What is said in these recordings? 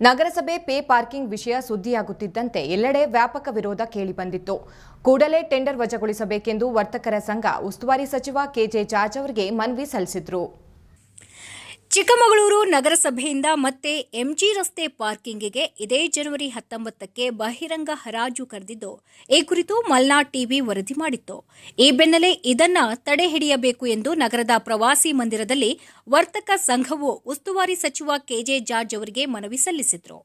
ನಗರಸಭೆ pay parking ವಿಷಯ ಸುದ್ದಿಯಾಗುತ್ತಿದ್ದಂತೆ ಎಲ್ಲೆಡೆ ವ್ಯಾಪಕ ವಿರೋಧ ಕೇಳಿಬಂದಿತ್ತು. ಕೂಡಲೇ ಟೆಂಡರ್ ವಜಗೊಳಿಸಬೇಕೆಂದು ವರ್ತಕರ ಸಂಘ ಉಸ್ತುವಾರಿ ಸಚಿವ ಕೆಜೆ ಜಾರ್ಜ್ ಅವರಿಗೆ ಮನವಿ ಸಲ್ಲಿಸಿದ್ರು. ಚಿಕ್ಕಮಗಳೂರು ನಗರಸಭೆಯಿಂದ ಮತ್ತೆ ಎಂಜಿ ರಸ್ತೆ ಪಾರ್ಕಿಂಗಿಗೆ ಇದೇ ಜನವರಿ ಹತ್ತೊಂಬತ್ತಕ್ಕೆ ಬಹಿರಂಗ ಹರಾಜು ಕರೆದಿದ್ದು, ಈ ಕುರಿತು ಮಲ್ನಾಡ್ ಟಿವಿ ವರದಿ ಮಾಡಿತ್ತು. ಈ ಬೆನ್ನಲ್ಲೇ ಇದನ್ನ ತಡೆ ಹಿಡಿಯಬೇಕು ಎಂದು ನಗರದ ಪ್ರವಾಸಿ ಮಂದಿರದಲ್ಲಿ ವರ್ತಕ ಸಂಘವು ಉಸ್ತುವಾರಿ ಸಚಿವ ಕೆಜೆ ಜಾರ್ಜ್ ಅವರಿಗೆ ಮನವಿ ಸಲ್ಲಿಸಿದ್ರು.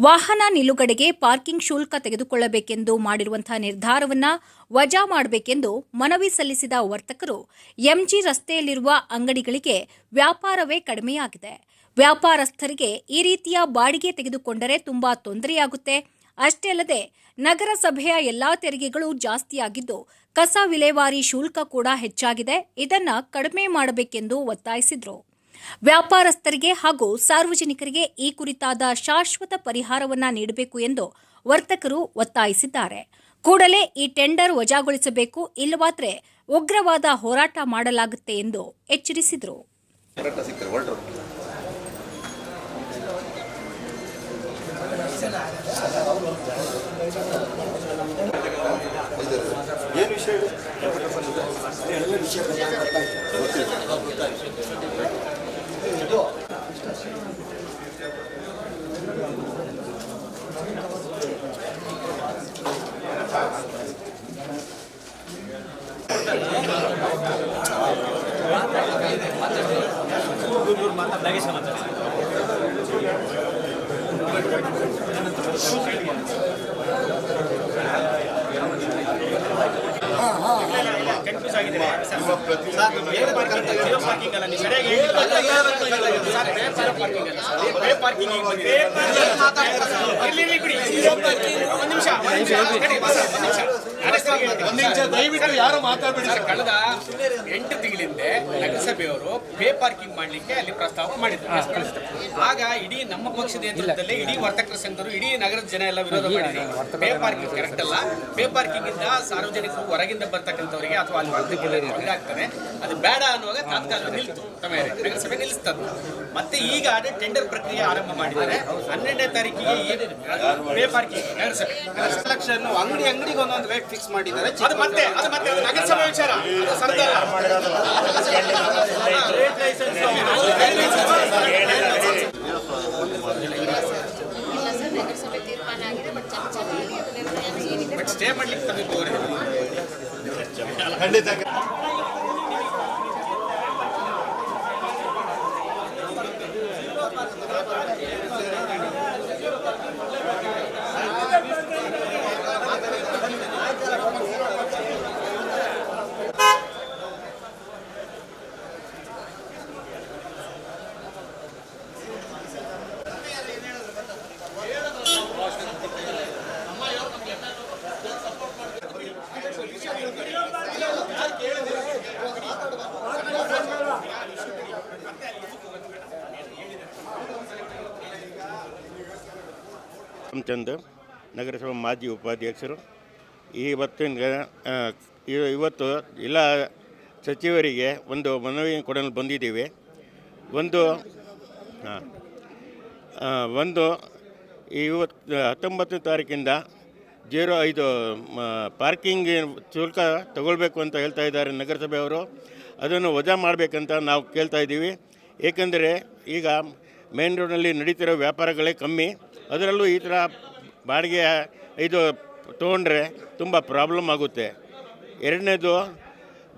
ವಾಹನ ನಿಲುಗಡೆಗೆ ಪಾರ್ಕಿಂಗ್ ಶುಲ್ಕ ತೆಗೆದುಕೊಳ್ಳಬೇಕೆಂದು ಮಾಡಿರುವಂತಹ ನಿರ್ಧಾರವನ್ನ ವಜಾ ಮಾಡಬೇಕೆಂದು ಮನವಿ ಸಲ್ಲಿಸಿದ ವರ್ತಕರು, ಎಂಜಿ ರಸ್ತೆಯಲ್ಲಿರುವ ಅಂಗಡಿಗಳಿಗೆ ವ್ಯಾಪಾರವೇ ಕಡಿಮೆಯಾಗಿದೆ. ವ್ಯಾಪಾರಸ್ಥರಿಗೆ ಈ ರೀತಿಯ ಬಾಡಿಗೆ ತೆಗೆದುಕೊಂಡರೆ ತುಂಬಾ ತೊಂದರೆಯಾಗುತ್ತೆ. ಅಷ್ಟೇ ಅಲ್ಲದೆ, ನಗರಸಭೆಯ ಎಲ್ಲಾ ತೆರಿಗೆಗಳು ಜಾಸ್ತಿಯಾಗಿದ್ದು, ಕಸ ವಿಲೇವಾರಿ ಶುಲ್ಕ ಕೂಡ ಹೆಚ್ಚಾಗಿದೆ. ಇದನ್ನ ಕಡಿಮೆ ಮಾಡಬೇಕೆಂದು ಒತ್ತಾಯಿಸಿದ್ರು. ವ್ಯಾಪಾರಸ್ಥರಿಗೆ ಹಾಗೂ ಸಾರ್ವಜನಿಕರಿಗೆ ಈ ಕುರಿತಾದ ಶಾಶ್ವತ ಪರಿಹಾರವನ್ನ ನೀಡಬೇಕು ಎಂದು ವರ್ತಕರು ಒತ್ತಾಯಿಸಿದ್ದಾರೆ. ಕೂಡಲೇ ಈ ಟೆಂಡರ್ ವಜಾಗೊಳಿಸಬೇಕು, ಇಲ್ಲವಾದ್ರೆ ಉಗ್ರವಾದ ಹೋರಾಟ ಮಾಡಲಾಗುತ್ತೆ ಎಂದು ಎಚ್ಚರಿಸಿದರು. ನಿಮ್ಮ ಪ್ರತಿ ಒಂದ್ ನಿಮಿಷ ದಯವಿಟ್ಟು ಯಾರು ಮಾತಾಡಬೇಡಿ ಸರ್ ಕಳೆದ ಎಂಟು ತಿಂಗಳಿಂದ ನಗರಸಭೆಯವರು ಪೇ ಪಾರ್ಕಿಂಗ್ ಮಾಡ್ಲಿಕ್ಕೆ ಅಲ್ಲಿ ಪ್ರಸ್ತಾವ ಮಾಡಿದ್ರು. ಆಗ ಇಡೀ ನಮ್ಮ ಪಕ್ಷದ ನೇತೃತ್ವದಲ್ಲಿ ಇಡೀ ವರ್ತಕರ ಸಂಘರು ಇಡೀ ನಗರದ ಜನ ಎಲ್ಲ ವಿರೋಧ ಮಾಡಿದ್ರು. ಪೇ ಪಾರ್ಕಿಂಗ್ ಕರೆಕ್ಟ್ ಅಲ್ಲ. ಪೇ ಪಾರ್ಕಿಂಗ್ ಇಂದ ಸಾರ್ವಜನಿಕರು ಹೊರಗಿಂದ ಬರ್ತಕ್ಕಂಥವರಿಗೆ ಅಥವಾ ಅಲ್ಲಿ ಆಗ್ತಾರೆ ಆಗ್ತದೆ. ಅದು ಬೇಡ ಅನ್ನುವಾಗ ತಾತ್ಕಾಲಿಕ ನಿಲ್ತು ನಗರಸಭೆ ನಿಲ್ಲಿಸ್ತದೆ ಮತ್ತೆ ಈಗ ಅದೇ ಟೆಂಡರ್ ಪ್ರಕ್ರಿಯೆ ಆರಂಭ ಮಾಡಿದ್ದಾರೆ. ಹನ್ನೆರಡನೇ ತಾರೀಕಿಗೆ ಪೇ ಪಾರ್ಕಿಂಗ್ ನಗರಸಭೆ. ಲಕ್ಷ ಅಂಗಡಿ ಅಂಗಡಿಗೆ ಒಂದೊಂದು ರೇಟ್ ಫಿಕ್ಸ್ ಮಾಡಿದ್ದಾರೆ ಅದು ಮತ್ತೆ ಅದು ಮತ್ತೆ ಅದು ನಗರಸಭೆ ವಿಚಾರ ಅದು ಸರ್ಕಾರ ನಗರಸಭೆ ತೀರ್ಮಾನ ಆಗಿದೆ ಬಟ್ ಚರ್ಚೆಗಾಗಿ ಅದು ಏನಿದೆ ಬಟ್ ಸ್ಟೇ ಮಾಡ್ಲಿಕ್ಕೆ ತಮಗೆ ತೋರಿದೆ ಖಂಡಿತ ರಾಮಚಂದ್ರ, ನಗರಸಭಾ ಮಾಜಿ ಉಪಾಧ್ಯಕ್ಷರು. ಇವತ್ತಿನ ಇವತ್ತು ಎಲ್ಲ ಸಚಿವರಿಗೆ ಒಂದು ಮನವಿ ಕೊಡಲು ಬಂದಿದ್ದೀವಿ. ಒಂದು ಒಂದು ಇವತ್ತು ಹತ್ತೊಂಬತ್ತನೇ ತಾರೀಕಿಂದ ಜೀರೋ ಐದು ಪಾರ್ಕಿಂಗ್ ಶುಲ್ಕ ತಗೊಳ್ಬೇಕು ಅಂತ ಹೇಳ್ತಾ ಇದ್ದಾರೆ ನಗರಸಭೆಯವರು ಅದನ್ನು ವಜಾ ಮಾಡಬೇಕಂತ ನಾವು ಕೇಳ್ತಾ ಇದ್ದೀವಿ. ಏಕೆಂದರೆ ಈಗ ಮೇನ್ ರೋಡಲ್ಲಿ ನಡೀತಿರೋ ವ್ಯಾಪಾರಗಳೇ ಕಮ್ಮಿ. ಅದರಲ್ಲೂ ಈ ಥರ ಬಾಡಿಗೆ ಇದು ತೊಗೊಂಡ್ರೆ ತುಂಬ ಪ್ರಾಬ್ಲಮ್ ಆಗುತ್ತೆ. ಎರಡನೇದು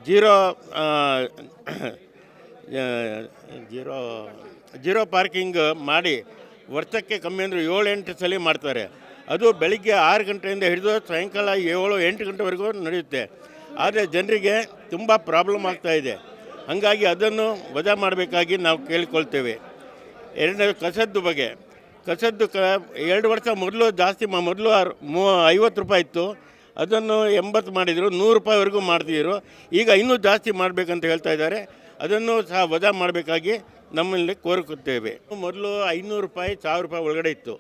ಜೀರೋ ಜೀರೋ ಜೀರೋ ಪಾರ್ಕಿಂಗ್ ಮಾಡಿ ವರ್ಷಕ್ಕೆ ಕಮ್ಮಿ ಅಂದರೆ ಏಳು ಎಂಟು ಸಲ ಮಾಡ್ತಾರೆ. ಅದು ಬೆಳಿಗ್ಗೆ ಆರು ಗಂಟೆಯಿಂದ ಹಿಡಿದು ಸಾಯಂಕಾಲ ಏಳು, ಎಂಟು ಗಂಟೆವರೆಗೂ ನಡೆಯುತ್ತೆ. ಆದರೆ ಜನರಿಗೆ ತುಂಬ ಪ್ರಾಬ್ಲಮ್ ಆಗ್ತಾ ಇದೆ. ಹಾಗಾಗಿ ಅದನ್ನು ವಜಾ ಮಾಡಬೇಕಾಗಿ ನಾವು ಕೇಳಿಕೊಳ್ತೇವೆ. ಎರಡನೇ ಕಸದ್ದು ಬಗ್ಗೆ. ಕಸದ್ದು ಕ, ಎರಡು ವರ್ಷ ಮೊದಲು ಜಾಸ್ತಿ ಮಾ, ಮೊದಲು ಆರು, ಮೂ, ಐವತ್ತು ರೂಪಾಯಿ ಇತ್ತು. ಅದನ್ನು ಎಂಬತ್ತು ಮಾಡಿದರು, ನೂರು ರೂಪಾಯಿವರೆಗೂ ಮಾಡ್ತಿದ್ರು. ಈಗ ಇನ್ನೂ ಜಾಸ್ತಿ ಮಾಡಬೇಕಂತ ಹೇಳ್ತಾ ಇದ್ದಾರೆ. ಅದನ್ನು ಸಹ ವಜಾ ಮಾಡಬೇಕಾಗಿ ನಮ್ಮಲ್ಲಿ ಕೋರುತ್ತೇವೆ. ಮೊದಲು ಐನೂರು ರೂಪಾಯಿ, ಸಾವಿರ ರೂಪಾಯಿ ಒಳಗಡೆ ಇತ್ತು.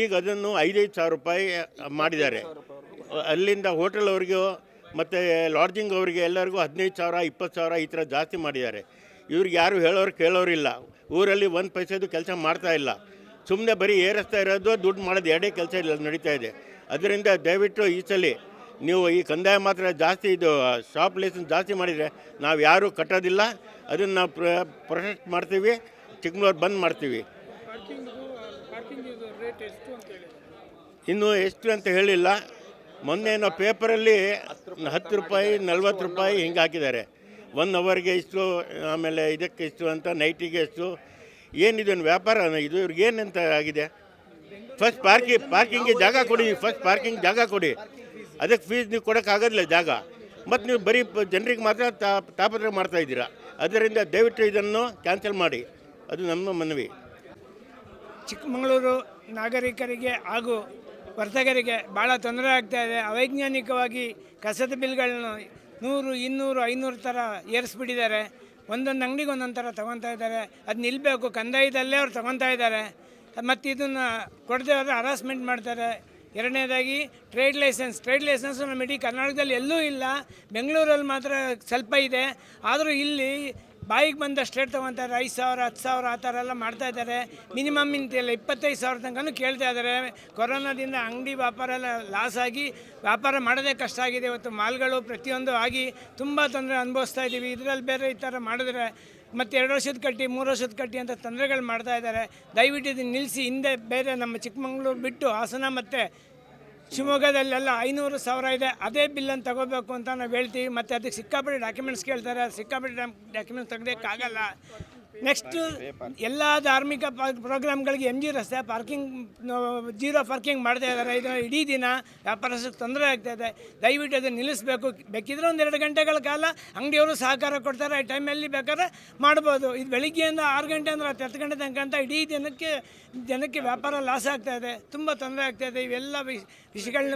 ಈಗ ಅದನ್ನು ಐದೈದು ಸಾವಿರ ರೂಪಾಯಿ ಮಾಡಿದ್ದಾರೆ. ಅಲ್ಲಿಂದ ಹೋಟೆಲ್ ಅವ್ರಿಗೂ, ಮತ್ತು ಲಾಡ್ಜಿಂಗ್ ಅವರಿಗೆ ಎಲ್ಲರಿಗೂ ಹದಿನೈದು ಸಾವಿರ, ಇಪ್ಪತ್ತು ಸಾವಿರ ಈ ಥರ ಜಾಸ್ತಿ ಮಾಡಿದ್ದಾರೆ. ಇವ್ರಿಗೆ ಯಾರು ಹೇಳೋರು ಕೇಳೋರಿಲ್ಲ ಊರಲ್ಲಿ ಒಂದು ಪೈಸೆದು ಕೆಲಸ ಮಾಡ್ತಾ ಇಲ್ಲ. ಸುಮ್ಮನೆ ಬರೀ ಏರಿಸ್ತಾ ಇರೋದು, ದುಡ್ಡು ಮಾಡೋದು ಎರಡೇ ಕೆಲಸ ಇಲ್ಲ, ನಡೀತಾ ಇದೆ. ಅದರಿಂದ ದಯವಿಟ್ಟು ಈ ಸಲ ನೀವು ಈ ಕಂದಾಯ ಮಾತ್ರ ಜಾಸ್ತಿ ಇದು ಶಾಪ್ ಲೈಸೆನ್ಸ್ ಜಾಸ್ತಿ ಮಾಡಿದರೆ ನಾವು ಯಾರೂ ಕಟ್ಟೋದಿಲ್ಲ. ಅದನ್ನು ನಾವು ಪ್ರೊಟೆಕ್ಟ್ ಮಾಡ್ತೀವಿ. ಚಿಕ್ಕಮಗಳೂರು ಬಂದ್ ಮಾಡ್ತೀವಿ. ಇನ್ನು ಎಷ್ಟು ಅಂತ ಹೇಳಿಲ್ಲ. ಮೊನ್ನೆ ನಾವು ಪೇಪರಲ್ಲಿ ಹತ್ತು ರೂಪಾಯಿ, ನಲ್ವತ್ತು ರೂಪಾಯಿ ಹಿಂಗೆ ಹಾಕಿದ್ದಾರೆ. ಒನ್ ಅವರ್ಗೆ ಇಷ್ಟು, ಆಮೇಲೆ ಇದಕ್ಕೆ ಇಷ್ಟು ಅಂತ, ನೈಟಿಗೆ ಎಷ್ಟು ಏನಿದು ವ್ಯಾಪಾರ? ಇದು ಇವ್ರಿಗೆ ಏನಂತ ಆಗಿದೆ? ಫಸ್ಟ್ ಪಾರ್ಕಿ ಪಾರ್ಕಿಂಗ್ಗೆ ಜಾಗ ಕೊಡಿ ಫಸ್ಟ್ ಪಾರ್ಕಿಂಗ್ ಜಾಗ ಕೊಡಿ. ಅದಕ್ಕೆ ಫೀಸ್ ನೀವು ಕೊಡೋಕ್ಕಾಗೋದಿಲ್ಲ ಜಾಗ. ಮತ್ತು ನೀವು ಬರೀ ಜನರಿಗೆ ಮಾತ್ರ ತಾ- ತಾಪತ್ರ ಮಾಡ್ತಾ ಇದ್ದೀರಾ. ಅದರಿಂದ ದಯವಿಟ್ಟು ಇದನ್ನು ಕ್ಯಾನ್ಸಲ್ ಮಾಡಿ. ಅದು ನಮ್ಮ ಮನವಿ. ಚಿಕ್ಕಮಗಳೂರು ನಾಗರಿಕರಿಗೆ ಹಾಗೂ ವರ್ತಕರಿಗೆ ಭಾಳ ತೊಂದರೆ ಆಗ್ತಾ ಇದೆ. ಅವೈಜ್ಞಾನಿಕವಾಗಿ ಕಸದ ಬಿಲ್ಗಳನ್ನ ನೂರು, ಇನ್ನೂರು, ಐನೂರು ಥರ ಏರಿಸ್ಬಿಟ್ಟಿದ್ದಾರೆ. ಒಂದೊಂದು ಅಂಗಡಿಗೆ ಒಂದೊಂದು ಥರ ತೊಗೊತಾ ಇದ್ದಾರೆ. ಅದು ನಿಲ್ಲಬೇಕು ಕಂದಾಯದಲ್ಲೇ ಅವ್ರು ತೊಗೊತಾ ಇದ್ದಾರೆ. ಮತ್ತು ಇದನ್ನು ಕೊಡದೆ ಹೋದರೆ ಹರಾಸ್ಮೆಂಟ್ ಮಾಡ್ತಾರೆ. ಎರಡನೇದಾಗಿ ಟ್ರೇಡ್ ಲೈಸೆನ್ಸ್ ಟ್ರೇಡ್ ಲೈಸೆನ್ಸು ನಮ್ಮ ಇಡೀ ಕರ್ನಾಟಕದಲ್ಲಿ ಎಲ್ಲೂ ಇಲ್ಲ. ಬೆಂಗಳೂರಲ್ಲಿ ಮಾತ್ರ ಸ್ವಲ್ಪ ಇದೆ. ಆದರೂ ಇಲ್ಲಿ ಬಾಯಿಗೆ ಬಂದಷ್ಟು ರೇಟ್ ಐದು ಸಾವಿರ, ಹತ್ತು ಸಾವಿರ ಆ ಥರ ಎಲ್ಲ ಮಾಡ್ತಾ ಇದ್ದಾರೆ. ಮಿನಿಮಮ್ ಇಂತಿಲ್ಲ, ಇಪ್ಪತ್ತೈದು ಸಾವಿರ ತನಕನೂ ಕೇಳ್ತಾ ಇದ್ದಾರೆ. ಕೊರೋನಾದಿಂದ ಅಂಗಡಿ ವ್ಯಾಪಾರ ಎಲ್ಲ ಲಾಸ್ ಆಗಿ ವ್ಯಾಪಾರ ಮಾಡೋದೇ ಕಷ್ಟ ಆಗಿದೆ. ಇವತ್ತು ಮಾಲ್ಗಳು ಪ್ರತಿಯೊಂದು ಆಗಿ ತುಂಬ ತೊಂದರೆ ಅನುಭವಿಸ್ತಾ ಇದ್ದೀವಿ. ಇದರಲ್ಲಿ ಬೇರೆ ಈ ಥರ ಮಾಡಿದ್ರೆ ಮತ್ತು ಎರಡು ವರ್ಷದ ಕಟ್ಟಿ, ಮೂರು ವರ್ಷದ ಕಟ್ಟಿ ಅಂತ ತೊಂದರೆಗಳು ಮಾಡ್ತಾ ಇದ್ದಾರೆ. ದಯವಿಟ್ಟು ಇದನ್ನು ನಿಲ್ಲಿಸಿ. ಹಿಂದೆ ಬೇರೆ ನಮ್ಮ ಚಿಕ್ಕಮಗಳೂರು ಬಿಟ್ಟು ಹಾಸನ ಮತ್ತು ಶಿವಮೊಗ್ಗದಲ್ಲೆಲ್ಲ ಐನೂರು ಸಾವಿರ ಇದೆ. ಅದೇ ಬಿಲ್ಲನ್ನು ತಗೋಬೇಕು ಅಂತ ನಾವು ಹೇಳ್ತೀವಿ. ಮತ್ತು ಅದಕ್ಕೆ ಸಿಕ್ಕಾಪಟ್ಟೆ ಡಾಕ್ಯುಮೆಂಟ್ಸ್ ಕೇಳ್ತಾರೆ. ಸಿಕ್ಕಾಪಟ್ಟೆ ಡಾಕ್ಯುಮೆಂಟ್ಸ್ ತೆಗ್ಯೋಕ್ಕಾಗಲ್ಲ ನೆಕ್ಸ್ಟು ಎಲ್ಲ ಧಾರ್ಮಿಕ ಪ್ರೋಗ್ರಾಮ್ಗಳಿಗೆ ಎಂ ಜಿ ರಸ್ತೆ ಪಾರ್ಕಿಂಗ್ ಜೀರೋ ಪಾರ್ಕಿಂಗ್ ಮಾಡ್ತಾ ಇದ್ದಾರೆ. ಇದು ಇಡೀ ದಿನ ವ್ಯಾಪಾರಸ್ಥಕ್ಕೆ ತೊಂದರೆ ಆಗ್ತಾ ಇದೆ. ದಯವಿಟ್ಟು ಅದನ್ನು ನಿಲ್ಲಿಸಬೇಕು. ಬೇಕಿದ್ರೆ ಒಂದು ಎರಡು ಗಂಟೆಗಳ ಕಾಲ ಅಂಗಡಿಯವರು ಸಹಕಾರ ಕೊಡ್ತಾರೆ. ಆ ಟೈಮಲ್ಲಿ ಬೇಕಾದ್ರೆ ಮಾಡ್ಬೋದು. ಇದು ಬೆಳಿಗ್ಗೆಯಿಂದ ಆರು ಗಂಟೆ ಅಂದ್ರೆ ಹತ್ತು ಹತ್ತು ಗಂಟೆ ತನಕ ಅಂತ ಇಡೀ ದಿನಕ್ಕೆ ಜನಕ್ಕೆ ವ್ಯಾಪಾರ ಲಾಸ್ ಆಗ್ತಾ ಇದೆ. ತುಂಬ ತೊಂದರೆ ಆಗ್ತಾ ಇದೆ. ಇವೆಲ್ಲ ವಿಷ, ವಿಷಯಗಳನ್ನ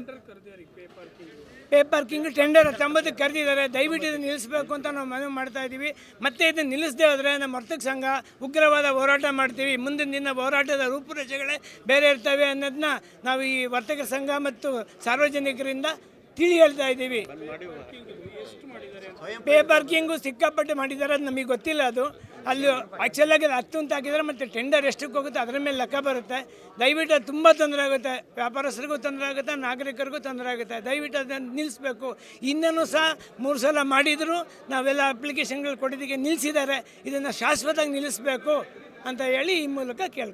ಪೇ ಪಾರ್ಕಿಂಗ್ ಟೆಂಡರ್ ಹತ್ತೊಂಬತ್ತಕ್ಕೆ ಕರೆದಿದ್ದಾರೆ. ದಯವಿಟ್ಟು ಇದನ್ನು ನಿಲ್ಲಿಸಬೇಕು ಅಂತ ನಾವು ಮನವಿ ಮಾಡ್ತಾ ಇದ್ದೀವಿ. ಮತ್ತೆ ಇದನ್ನು ನಿಲ್ಲಿಸದೇ ಹೋದರೆ ನಮ್ಮ ವರ್ತಕ ಸಂಘ ಉಗ್ರವಾದ ಹೋರಾಟ ಮಾಡ್ತೀವಿ. ಮುಂದಿನ ದಿನ ಹೋರಾಟದ ರೂಪುರೇಷೆಗಳೇ ಬೇರೆ ಇರ್ತವೆ ಅನ್ನೋದನ್ನ ನಾವು ಈ ವರ್ತಕ ಸಂಘ ಮತ್ತು ಸಾರ್ವಜನಿಕರಿಂದ ತಿಳಿ ಹೇಳ್ತಾ ಇದ್ದೀವಿ. ಪೇಪರ್ಕಿಂಗು ಸಿಕ್ಕಾಪಟ್ಟೆ ಮಾಡಿದ್ದಾರೆ ಅದು ನಮಗೆ ಗೊತ್ತಿಲ್ಲ ಅದು. ಅಲ್ಲಿ ಆ್ಯಕ್ಚುಲಾಗಿ ಅದು ಹತ್ತು ಅಂತ ಹಾಕಿದರೆ ಮತ್ತು ಟೆಂಡರ್ ಎಷ್ಟಕ್ಕೆ ಹೋಗುತ್ತೆ ಅದರ ಮೇಲೆ ಲೆಕ್ಕ ಬರುತ್ತೆ. ದಯವಿಟ್ಟು ಅದು ತುಂಬ ತೊಂದರೆ ಆಗುತ್ತೆ. ವ್ಯಾಪಾರಸ್ಥರಿಗೂ ತೊಂದರೆ ಆಗುತ್ತೆ, ನಾಗರಿಕರಿಗೂ ತೊಂದರೆ ಆಗುತ್ತೆ. ದಯವಿಟ್ಟು ಅದನ್ನು ನಿಲ್ಲಿಸಬೇಕು ಇನ್ನೂ ಸಹ ಮೂರು ಸಲ ಮಾಡಿದರೂ ನಾವೆಲ್ಲ ಅಪ್ಲಿಕೇಶನ್ಗಳು ಕೊಟ್ಟಿದ್ದಕ್ಕೆ ನಿಲ್ಲಿಸಿದ್ದಾರೆ ಇದನ್ನು ಶಾಶ್ವತವಾಗಿ ನಿಲ್ಲಿಸಬೇಕು ಅಂತ ಹೇಳಿ ಈ ಮೂಲಕ ಕೇಳ್ಕೊ